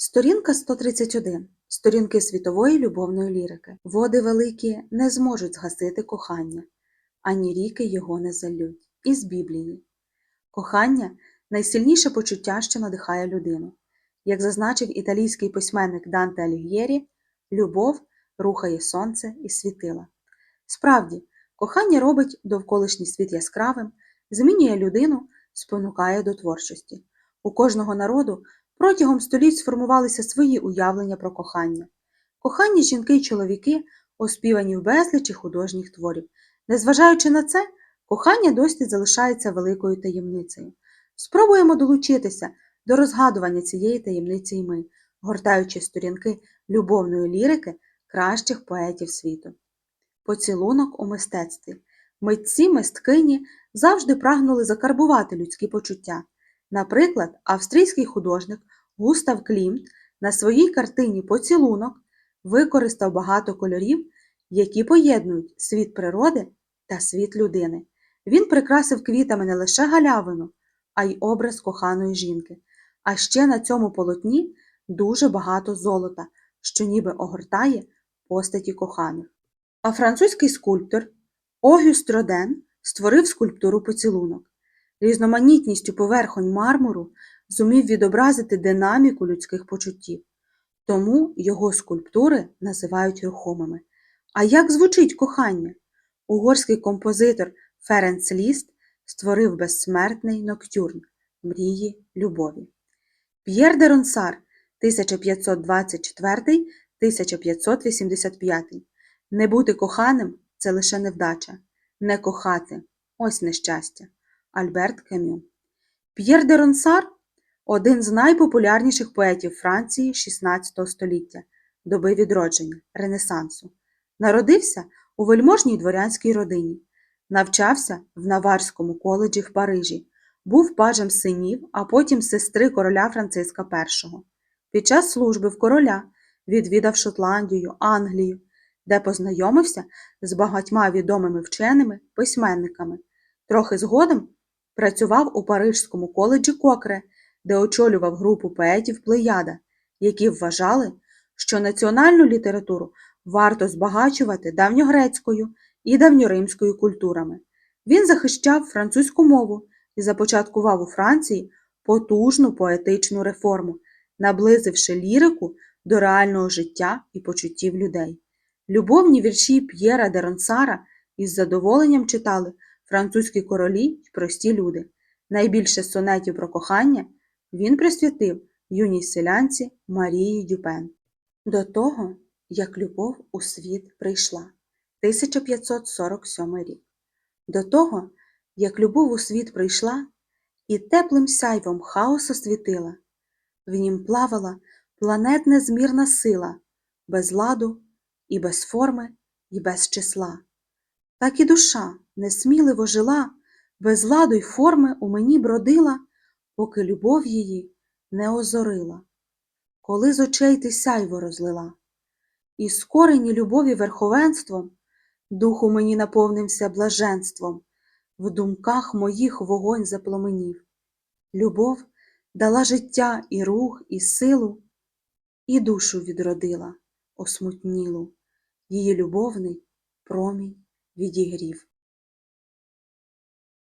Сторінка 131. Сторінки світової любовної лірики. Води великі не зможуть згасити кохання, ані ріки його не залють. Із Біблії. Кохання найсильніше почуття, що надихає людину. Як зазначив італійський письменник Данте Аліг'єрі, любов рухає сонце і світила. Справді, кохання робить довколишній світ яскравим, змінює людину, спонукає до творчості. У кожного народу протягом століть сформувалися свої уявлення про кохання. Кохання жінки й чоловіки оспівані в безлічі художніх творів. Незважаючи на це, кохання досі залишається великою таємницею. Спробуємо долучитися до розгадування цієї таємниці й ми, гортаючи сторінки любовної лірики кращих поетів світу. Поцілунок у мистецтві. Митці мисткині завжди прагнули закарбувати людські почуття. Наприклад, австрійський художник Густав Клімт на своїй картині Поцілунок використав багато кольорів, які поєднують світ природи та світ людини. Він прикрасив квітами не лише галявину, а й образ коханої жінки. А ще на цьому полотні дуже багато золота, що ніби огортає постаті коханих. А французький скульптор Огюст Роден створив скульптуру поцілунок. Різноманітністю поверхонь мармуру зумів відобразити динаміку людських почуттів, тому його скульптури називають рухомими. А як звучить кохання? Угорський композитор Ференц Ліст створив безсмертний ноктюрн мрії любові. П'єр де Ронсар 1524-1585 Не бути коханим це лише невдача, не кохати ось нещастя. Альберт Кемю. П'єр де Ронсар один з найпопулярніших поетів Франції XVI століття, доби відродження, Ренесансу. Народився у вельможній дворянській родині, навчався в Наварському коледжі в Парижі, був пажем синів, а потім сестри короля Франциска І. Під час служби в короля відвідав Шотландію, Англію, де познайомився з багатьма відомими вченими письменниками. Трохи згодом працював у Парижському коледжі Кокре, де очолював групу поетів Плеяда, які вважали, що національну літературу варто збагачувати давньогрецькою і давньоримською культурами. Він захищав французьку мову і започаткував у Франції потужну поетичну реформу, наблизивши лірику до реального життя і почуттів людей. Любовні вірші П'єра де Ронсара із задоволенням читали французькі королі й прості люди. Найбільше сонетів про кохання він присвятив юній селянці Марії Дюпен. До того, як любов у світ прийшла 1547 рік. До того, як любов у світ прийшла і теплим сяйвом хаос освітила, в нім плавала планет незмірна сила, без ладу і без форми, і без числа. Так і душа несміливо жила, без ладу й форми у мені бродила, поки любов її не озорила, коли з очей ти сяйво розлила. І скорені любові верховенством, дух у мені наповнився блаженством, в думках моїх вогонь запломенів. Любов дала життя і рух, і силу, і душу відродила, осмутнілу, її любовний промінь відігрів.